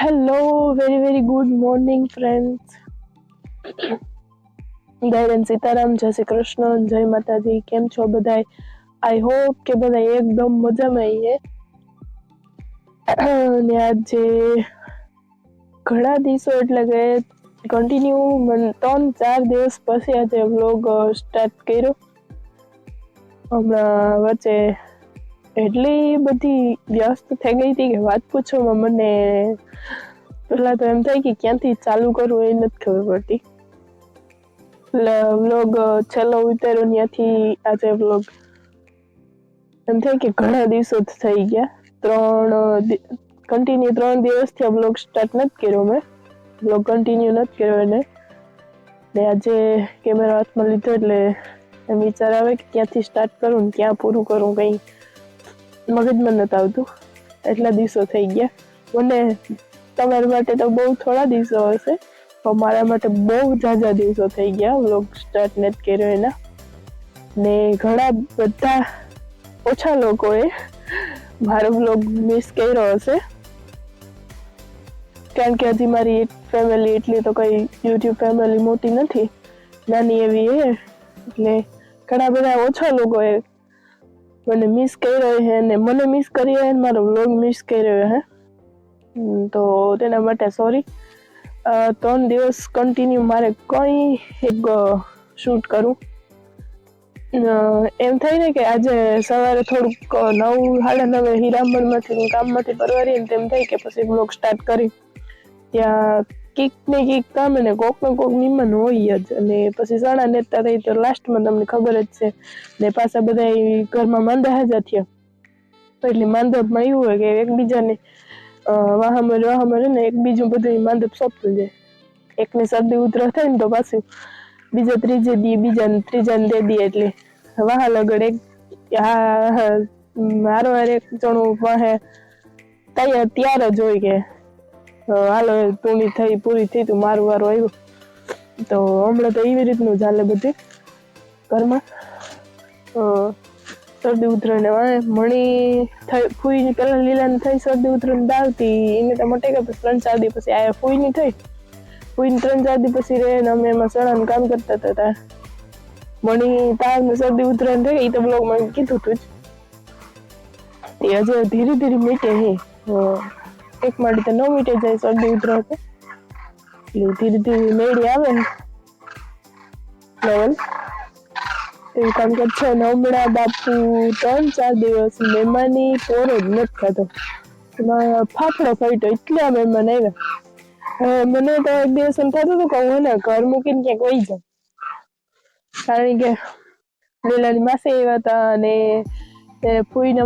Hello very very good morning friends દયાન Sitaram, જય શ્રી કૃષ્ણ, જય માતાજી. કેમ છો બધાય? આઈ હોપ કે બધા એકદમ મજામાં આવીએ અને આજે ઘણા દિવસો એટલે કે કન્ટિન્યુ ત્રણ, ચાર દિવસ પછી આજે વ્લોગ સ્ટાર્ટ કર્યો. હમણાં વચ્ચે એટલી બધી વ્યસ્ત થઈ ગઈ હતી કે વાત પૂછવામાં મને. પહેલાં તો એમ થાય કે ક્યાંથી ચાલુ કરવું એ નથી ખબર પડતી. એટલે વ્લોગ છેલ્લો ઉતાર્યો ત્યાંથી આજે વ્લોગ એમ થાય કે ઘણા દિવસો થઈ ગયા. ત્રણ કન્ટિન્યુ ત્રણ દિવસથી વ્લોગ સ્ટાર્ટ નથી કર્યો મેં. વ્લોગ કન્ટિન્યુ નથી કર્યો એને. ને આજે કેમેરા હાથમાં લીધો એટલે એમ વિચાર આવે કે ક્યાંથી સ્ટાર્ટ કરું ને ક્યાં પૂરું કરું કંઈ. મગજમાં નથી આવતું. એટલા દિવસો થઈ ગયા. મને તમારા માટે તો બહુ થોડા દિવસો હશે. પણ મારા માટે બહુ ઝાઝા દિવસો થઈ ગયા વ્લોગ સ્ટાર્ટ નથી કર્યો એના. ને ઘણા બધા ઓછા લોકોએ મારો વ્લોગ મિસ કર્યો હશે. કારણ કે હજી મારી ફેમિલી એટલી તો કંઈ યુટ્યુબ ફેમિલી મોટી નથી. નાની એવી હે એટલે ઘણા બધા ઓછા લોકોએ મને મિસ કર્યો છે અને મને મિસ કર્યો છે મારો વ્લોગ મિસ કર્યો છે. તો તેના માટે સોરી ત્રણ દિવસ કન્ટિન્યુ મારે કંઈ એક શૂટ કરું. એમ થાય ને કે આજે સવારે થોડુંક નવ સાડા નવે હીરામણમાંથી કામમાંથી પરવારી તેમ થાય કે પછી બ્લોગ સ્ટાર્ટ કરી. ત્યાં કીક ને કીક કામ ને કોક ને કોક નિમન હોય જ. અને પછી સાણા નેતા થઈ તો લાસ્ટમાં તમને ખબર જ છે. ને પાછા બધા ઘરમાં માંદા હાજા થયા. એટલે માંદપમાં એવું હોય કે એકબીજાને વાહમર વાહમર ને એક બીજું બધું માંદપ સોંપતું જાય. એકને શરદી ઉધરસ થાય ને તો પાછું બીજા ત્રીજે દી બીજા ત્રીજા દે દી એટલે વાહ લગડ એક, હા મારો એક જણું વાહે તૈયાર, ત્યાર જ હોય કે. હાલો પૂરી થઈ પૂરી થઈ, તું મારું વારું આવ્યું તો હમણાં તો એવી રીતનું ચાલે બધું ઘરમાં. શરદી ઉતરણ મણી થઈ, ફૂઈની પેલા લીલાની થઈ, શરદી ઉતરણ દાવતી એને તો મટે કે ત્રણ ચાર દી પછી આ ફૂઈની થઈ. ફૂઈને ત્રણ ચાર દી પછી રહે ને અમે એમાં સણાનું કામ કરતા હતા મણી તાર ને શરદી ઉતરણ થઈ એ તો બ્લોગમાં કીધું તું જ. તે હજુ ધીરે ધીરે મીટે હે. એક માટે તો ન મીટે જાય શરદી તો એટલે ધીરે ધીરે મેળી આવે ને. લેવલ એવું કામ કે છે ને હમણાં બાપુ ત્રણ ચાર દિવસ મહેમાની પોરો જ નથી ખાતો ફાફડો ફાટ્યો એટલા મહેમાન આવ્યા. મને તો એક દિવસ એમ થતું હતું કે હું ને ઘર મૂકીને ક્યાંક વહી જાઉં. કારણ કે લીલાની માસે આવ્યા હતા અને ફૂઈને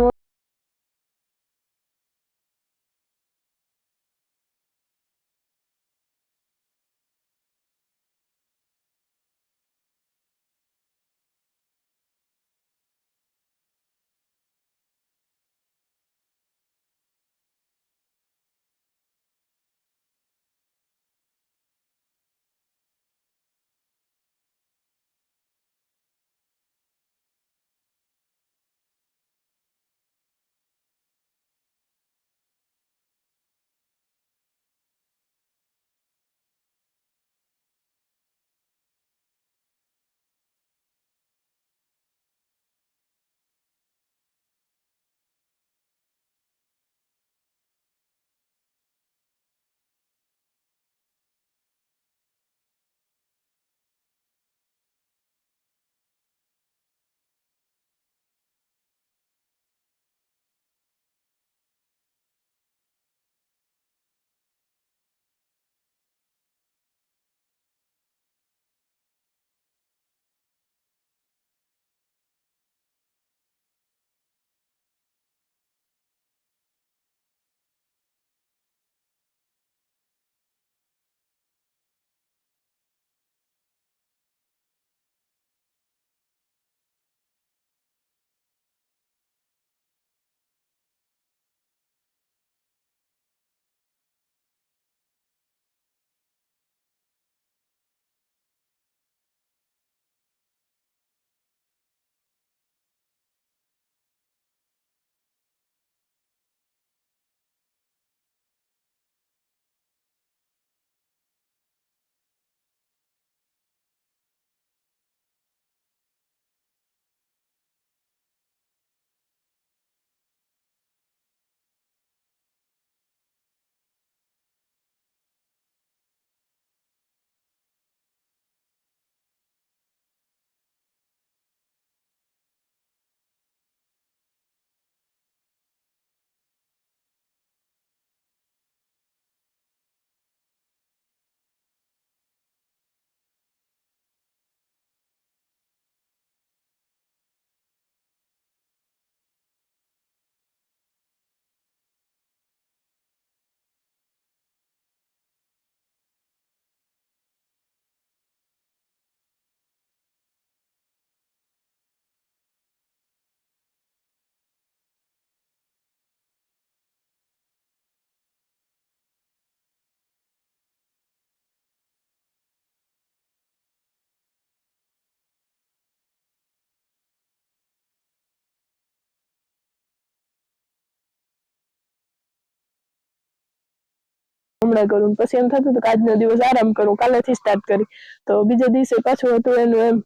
હમણાં કરું, પછી એમ થતું હતું કે આજનો દિવસ આરામ કરું, કાલેથી સ્ટાર્ટ કરી. તો બીજા દિવસે પાછું હતું એનું એમ,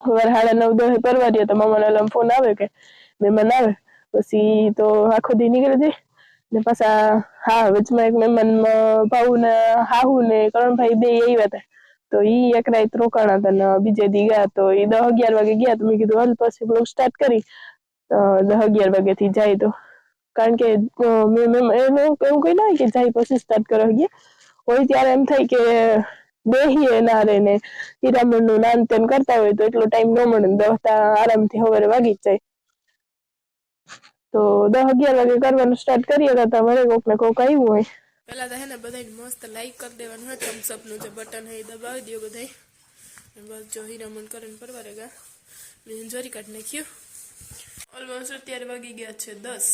સવારે નવ દસે પરવારીએ તો મામાનો એલામ ફોન આવે કે મહેમાન આવે. પછી તો આખો દી નીકળી જાય. ને પાછા હા, વચમાં એક મહેમાન ભાઉ ને હાહુ ને કરણભાઈ બે આવ્યા હતા. તો ઈ એક રાત રોકાણા હતા ને બીજે દી ગયા. તો ઈ દસ અગિયાર વાગે ગયા તો મેં કીધું, હાલ પછી બ્લોગ સ્ટાર્ટ કરી. દસ અગિયાર વાગે થી જાય તો. કારણ કે મેં એવું કહી ના કે જાય પછી સ્ટાર્ટ કરો હોય ત્યારે એમ થાય કે બેહીએ ના રે ને હીરામણનું નાન તેમ કરતા હોય તો એટલો ટાઈમ ન મળે ને આરામથી સવારે વાગી જાય. તો દસ અગિયાર વાગે કરવાનું સ્ટાર્ટ કરીએ કરતા વળે કોક ને કોક આવ્યું હોય. પેલા તો હે ને બધાને મસ્ત લાઈક કરી દેવાનું હોય થમ્સ અપનું જે બટન હે દબાવી દો બધાય. બસ જો હીરામણ કરીને પરવારે ગા. મેં જોરી કાઢ નાખ્યું. ઓલમોસ્ટ અત્યારે વાગી ગયા છે દસ.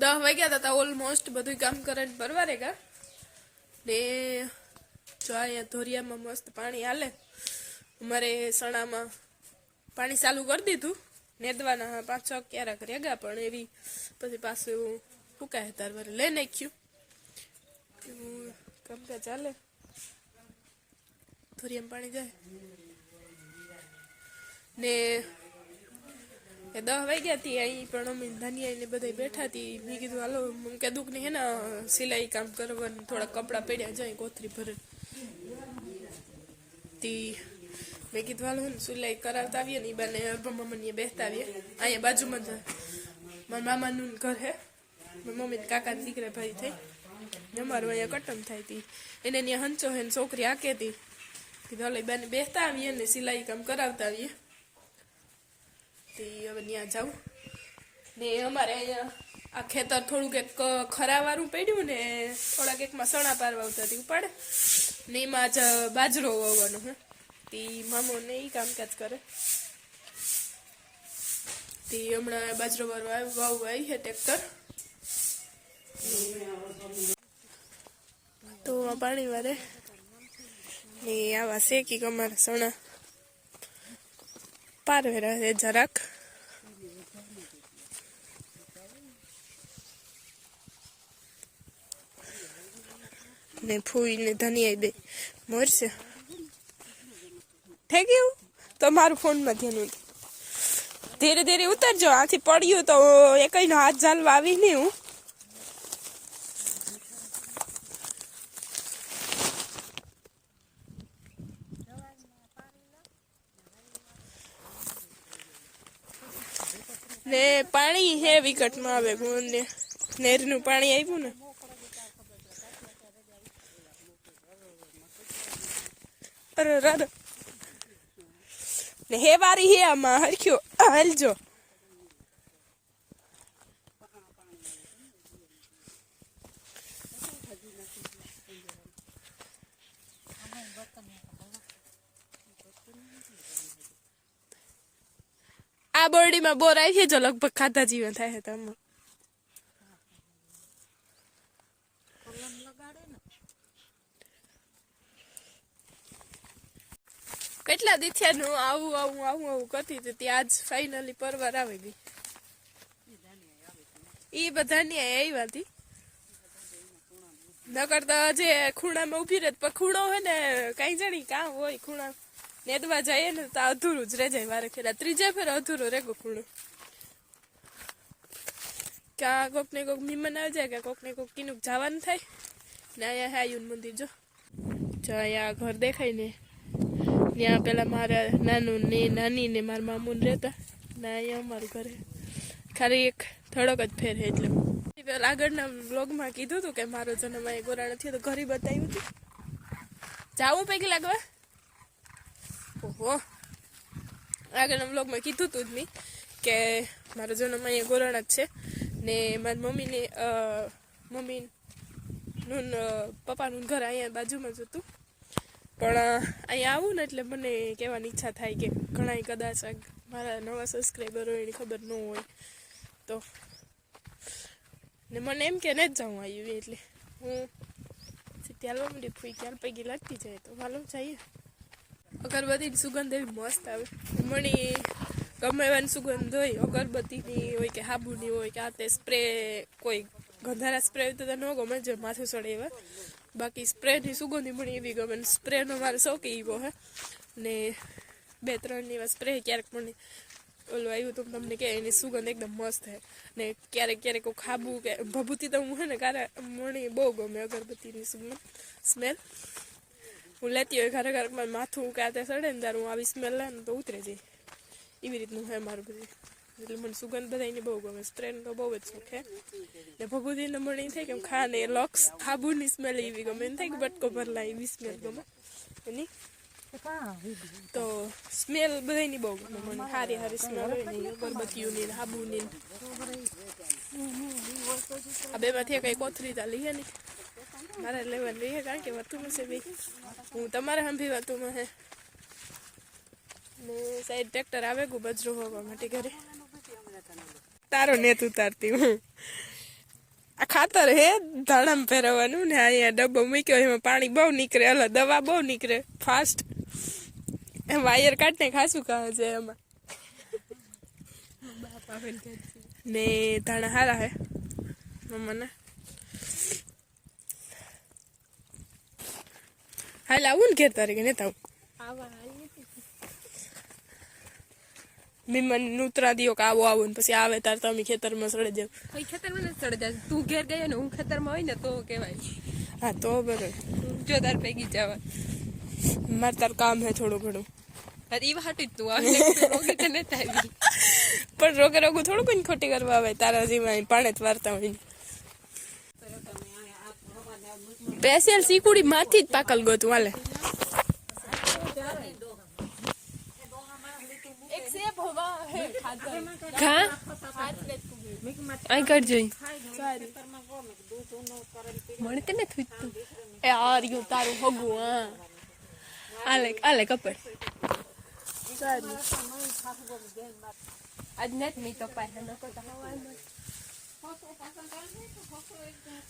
દસ વાગ્યા હતા ઓલમોસ્ટ બધું કામ કરીને પરવારે રેગા ને જો અહીંયા ધોરિયામાં મસ્ત પાણી હાલે. અમારે સણામાં પાણી ચાલુ કરી દીધું. નેદવાના પાંચ છ ક્યારેક ગયા પણ એવી પછી પાછું ફૂકાય તાર વારે લઈ નાખ્યું. એવું કામકાજ ચાલે. ધોરિયામાં પાણી જાય. ને એ દસ વાગ્યા હતી અહીં પણ અમે ધાનિયા ને બધા બેઠા હતી મેં કીધું, હાલો કે દુઃખ ને હે સિલાઈ કામ કરવાનું, થોડા કપડાં પડ્યા જાય કોથરી ભરે. તી, મેં કીધું, હાલો ને, સિલાઈ કરાવતા આવીએ ને એ બાને મમ્મી બેસતા આવીએ. અહીંયા બાજુમાં જ મારા મામાનું ઘર હે. મમ્મી કાકા દીકરા ભાઈ થઈ. અમારું અહીંયા કટમ થાય હતી એને ત્યાં હંચો હે છોકરી આકે હતી કીધું, હાલો એ બાને બેસતા આવીએ ને, સિલાઈ કામ કરાવતા આવીએ. તે હવે ત્યાં જાઉં. ને અમારે અહીંયા આ ખેતર થોડુંક એક ખરાવાળું પડ્યું ને થોડાક એકમાં સણા પારવા આવતા ઉપાડે. ને એમાં જ બાજરો વાવવાનો હે. તે મામો ને એ કામકાજ કરે. તે હમણાં બાજરો વાળવા વાવવા આવી છે ટ્રેક્ટર તો પાણી વારે. ને આવા શેકી અમારા સણા. પારવેરા છે જરાક ને ફૂઈ ને ધનિયા બે મરશે થઈ ગયું તો મારું ફોનમાં ધ્યાન ધીરે ધીરે ઉતરજો. આથી પડ્યું તો એકઈ નો હાથ જાલવા આવી નહીં હું. ને પાણી હે વિકટમાં આવે ગુણને. નેરનું પાણી આવ્યું ને. અરે રાધા ને હે વારી હે આમાં, હરખ્યો, હાલજો. બોરડીમાં બોર આવી જો લગભગ ખાધા જીવન થાય છે તમે. કેટલા દીથિયાનું આવું આવું આવું આવું કરતી હતી ત્યાં આજ ફાઇનલી પરવાર આવી ગઈ. ઈ બધાની આવ્યા હતી નકર તો જે ખૂણામાં ઊભી રહે પણ ખૂણો હોય ને કઈ જાણી કામ હોય ખૂણા. નેદવા જઈએ ને તો અધૂરું જ રહે જાય મારે ફેરા ત્રીજા ફેર અધૂરું રે ખૂણો ક્યાં કોક ને કોક મીમન આવી જાય, કે કોક ને કોક કિનુક જવાનું થાય. ને અહીંયા હાયુન મંદિર, જો. જો અહીંયા ઘર દેખાય ને. ત્યાં પેલા મારા નાનું ને નાની ને મારા મામુન રહેતા. ને અહીંયા અમારું ઘરે ખાલી એક થોડોક જ ફેર હે એટલે. પેલા આગળના બ્લોગમાં કીધું હતું કે મારો જન્મ અહીંયા ગોરાણ થયો તો ઘરે બતાવ્યું હતું જાવું પૈકી લાગવા? ઓહો. આગળના બ્લોગમાં કીધું હતું જ મેં કે મારો જન્મ અહીંયા ગોરણ જ છે. ને મારી મમ્મીને મમ્મી મમ્મીનું પપ્પાનું ઘર અહીંયા બાજુમાં જ હતું. પણ અહીંયા આવું ને એટલે મને કહેવાની ઈચ્છા થાય કે ઘણા કદાચ મારા નવા સબસ્ક્રાઈબર હોય એની ખબર ન હોય તો. ને મને એમ કે ને જ જાઉં આવ્યું એટલે. હું ત્યાં હાલવા માંડી, ફૂઈ ક્યારે પૈકી લાગતી જાય તો. હાલો, જઈએ. અગરબત્તીની સુગંધ એવી મસ્ત આવે. મણી ગમે એવાની સુગંધ હોય, અગરબત્તીની હોય કે હાબુની હોય કે આ તે સ્પ્રે કોઈ ગંધારા સ્પ્રે તો ન ગમે, જે માથું સડે એવા. બાકી સ્પ્રેની સુગંધી મણી એવી ગમે. સ્પ્રેનો મારો શોખ એવો હે. ને બે ત્રણ એવા સ્પ્રે ક્યારેક પણ ઓલું આવ્યું તો તમને કે એની સુગંધ એકદમ મસ્ત હે. ને ક્યારેક ક્યારેક ખાબું કે ભભૂતિ તો હું હે ને કારે મને બહુ ગમે અગરબત્તીની સુગંધ સ્મેલ હું લેતી હોય ઘરે ઘરે મારું માથું કે આ તે સડે ને ત્યારે હું આવી સ્મેલ લે ને તો ઉતરે જઈ. એવી રીતનું હે મારું બધું. એટલે મને સુગંધ બધાની બહુ ગમે. સ્પ્રેનો તો બહુ જ શોખ હે ને ભભૂતિને મને એમ થાય કે ખા ને લોક્સ સાબુની સ્મેલ એવી ગમે. એમ થાય કે બટકો ભરલા એવી સ્મેલ ગમે. એની તો સ્મેલ બધાની બહુ ગમે મને. સારી સારી સ્મેલ હોય ને અગરબત્તીઓની સાબુની. આ બેમાંથી કઈ કોથરી ચાલી લઈએ ને મારે લેવાનું રહીએ કારણ કે વતુમાં છે બી. હું તમારે સાંભળી વતુમાં હે. ને સાઈડ ટ્રેક્ટર આવે ગુ બજરો હોવા માટે ઘરે. તારો નેત ઉતારતી હું. આ ખાતર હે ધાણામાં પહેરવાનું ને અહીંયા ડબ્બો મૂક્યો એમાં પાણી બહુ નીકળે એટલે દવા બહુ નીકળે ફાસ્ટ એમ વાયર કાઢને ખાસું કહે છે. એમાં ને ધાણા હારા હે. મમ્માને. હાલ આવું ને ઘેર તારીખે નેતા આવું મીમન નુતરા દિયો કે આવો આવો ને પછી આવે તાર તમે ખેતરમાં સડે જાવ કોઈ ખેતરમાં નથી સડે જાય તું ઘેર ગયો ને હું ખેતરમાં હોય ને તો કહેવાય હા તો બરોબર જો તાર પેગી જવા મારે તાર કામ હે થોડું ઘણું અરે ઈ હાટી તું આવી રોગી તને નથી પણ રોગે રોગું થોડું કોઈ ખોટી કરવા આવે તારા જીમાં પાણે જ વારતા હોય પેસેલ સીકુડી માંથી જ પાકલ ગોતું હાલે. મને તો નથી ઉઠતું એ આર્યું તારું હગું હા. આલે આલે કપડ. આજ નથી મી તો પાસે નકો તો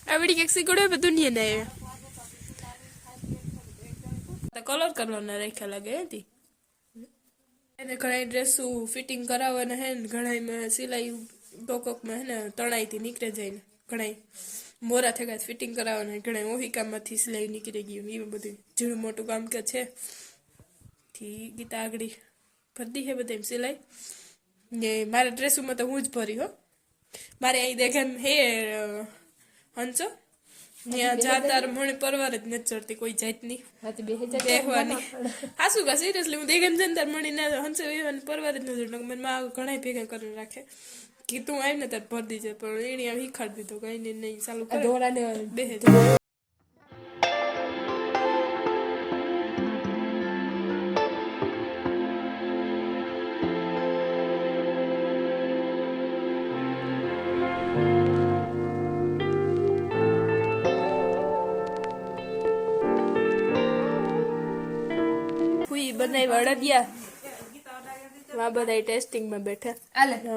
આવડી કેક સીકુડી બધું નહીં ને કલર કરવાના રાખ્યા લાગે હતી એને ઘણા ડ્રેસ ફિટિંગ કરાવવાના હે ને ઘણા સિલાઈ ટોકકમાં હે ને તણાઈથી નીકળે જાય ને ઘણા મોરા થયા ફિટિંગ કરાવવાના ઘણા ઓહિકામાંથી સિલાઈ નીકળી ગયું એ બધું ઝીણું મોટું કામ કે છે. થી ગીતા આગળ ભરતી હે બધા સિલાઈ? ને મારા ડ્રેસોમાં તો હું જ ભરી હો. મારે અહીં દેખે હે હંચો. ત્યાં જાતાર મને પરવાર જ નથી ચડતી કોઈ જાતની. બે હજાર હા શું કા સિરિયસલી હું દેખે જન તાર મળી ના હંચો એવાની પરવાર જ નથી ચડતો. મને માં ઘણા ભેગા કરીને રાખે. કે તું આવીને ને તાર ભર દીજે પણ એને આમ દીધો કઈ નહીં ચાલુ કરે. દોરાને બેહે અડદિયા. બધા ટેસ્ટિંગમાં બેઠા.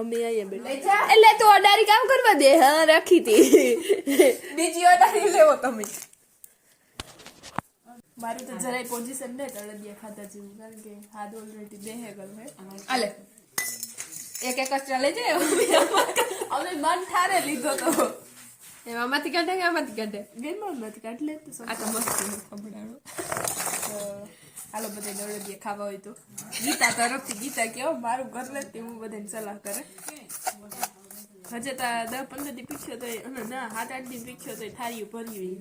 અમે અહીંયા બેઠા. એટલે તો અડારી કામ કરવા દે? હા રાખી હતી બીજી અડારી લેવો તમે. મારું તો જરાય પોઝિશન ને અડદિયા ખાતા જેવું કારણ કે હાથ ઓલરેડી ગયો હે આલે. એક એક કચરા લેજે. અમે મન ઠારે લીધો તો. એમાંથી કાઢે કે આમાંથી કાઢે? બેનમાંથી કાઢ લે તો આ તો મસ્ત ખબડાણો હાલો બધા નળદીએ ખાવા હોય તો. ગીતા તરફથી ગીતા કેવો મારું ઘર લે તે હું બધાને સલાહ કરે. હજે તા દસ પંદર દી પીછો તો ના સાત આઠ દી પીછો તો થાળીઓ ભર્યું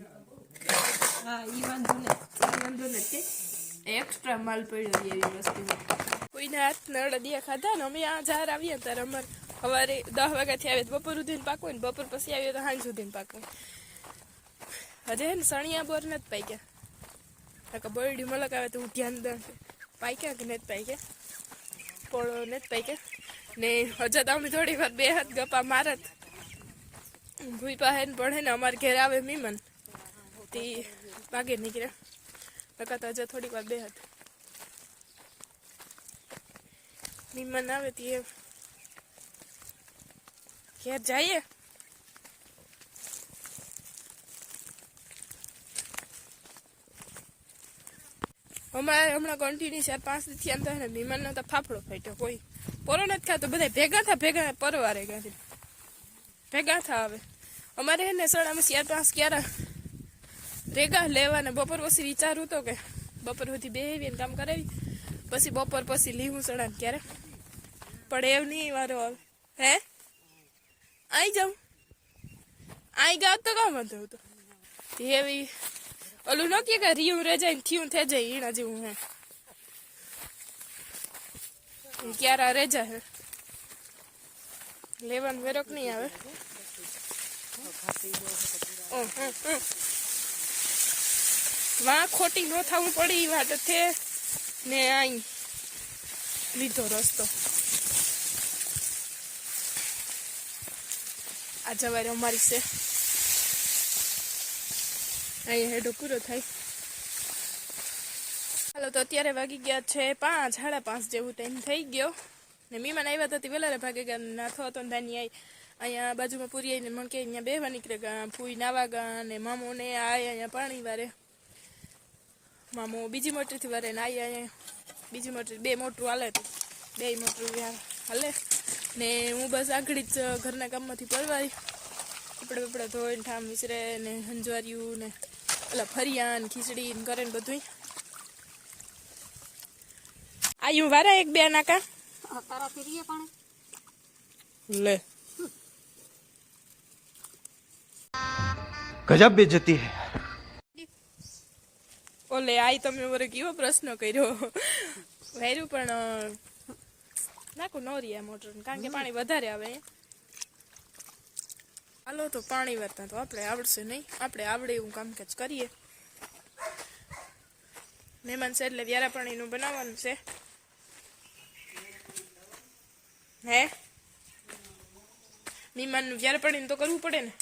હા ઈ વાંધો ને વાંધો નથી એક્સ્ટ્રા માલ પડ્યો એવી વસ્તુ કોઈના હાથ અડદિયા ખાધા ને અમે આ જાર આવીએ ત્યારે અમારે સવારે દસ વાગ્યાથી આવે બપોર સુધીને પાકવું ને બપોર પછી આવીએ તો સાંજ સુધીને પાકવું હજે ને સણિયા બોર નથી પાક્યા. નકર બરડી મલક આવે તો હું ધ્યાન દઉં પાક્યા કે નથી પાક્યા? પોળો નથી પાક્યા? ને હજા તો અમે થોડી વાર બે હાથ ગપા મારત. ભૂઈ પાસે પડે ને અમારે ઘેર આવે મીમન તે વાગે નીકળ્યા. નકા તો હજા થોડીક વાર બે હાથ. મીમન આવે તે ઘેર જઈએ? અમારે હમણાં કન્ટિન્યુ ચાર પાંચથી આમ થાય ને મહેમાનનો તો ફાફડો ફાટ્યો, કોઈ પોરો નથી ખાતો બધા ભેગા થા, ભેગા પરવારે ગાંધી. ભેગા થા આવે અમારે હે ને સડામાં ચાર પાંચ, ક્યારે રેગા લેવાને. બપોર પછી વિચારું તો કે બપોર સુધી બેહીને કામ કરાવી, પછી બપોર પછી લીવું સડા ક્યારે. પણ એવું નહીં, વારો આવે. હે? આઈ જાઉં. આઈ ગયા તો કામ વાંધો તો એવી ઓલું ન કે રિયું રે જાય ને થયું થઈ જાય, એના જેવું હે. ક્યારે રેજા હે. લેવાનું વેરોક નહીં આવે. વાં ખોટી ન થવું પડી એ વાત થે ને અહીં લીધો રસ્તો. આ જવારે અમારી છે અહીંયા હેડો, પૂરો થાય. હાલો, તો અત્યારે વાગી ગયા છે પાંચ, સાડા પાંચ જેવું ટાઈમ થઈ ગયો. ને મીમાન આવ્યા હતા, તે વેલારે ભાગે ગયા નાથો હતો ને ધાની આવી અહીંયા બાજુમાં પૂરી આવીને મણકે અહીંયા બેહવા નીકળે ગયા ફૂઈ નાવા ગયા ને મામો ને આ અહીંયા પાણી વારે. મામો બીજી મોટરથી વારે ને આવી અહીંયા. બીજી મોટર, બે મોટરું હાલે હતી બે મોટરું હાલે. ને હું બસ આગળ જ ઘરના કામમાંથી પરવારી. કપડા બપડા ધોઈને ઠામ વિસરે ને હંજવાર્યું ને ઓલા ફરિયા ને ખીચડી ને કરે ને બધું આયું વારા એક બે નાકા? તારા ફેરીએ પણ? લે. ગજબ બેજતી હે. ઓલે આઈ તમે વરે કેવો પ્રશ્ન કર્યો? વેરું પણ નાખું નોરી આ મોટર કારણ કે પાણી વધારે આવે. હાલો, તો પાણી વારતા તો આપણે આવડશે નહીં. આપણે આવડે એવું કામકાજ કરીએ. મહેમાન છે એટલે વ્યારા પાણીનું બનાવવાનું છે. હે? મહેમાનનું વ્યારા પાણીનું તો કરવું પડે ને.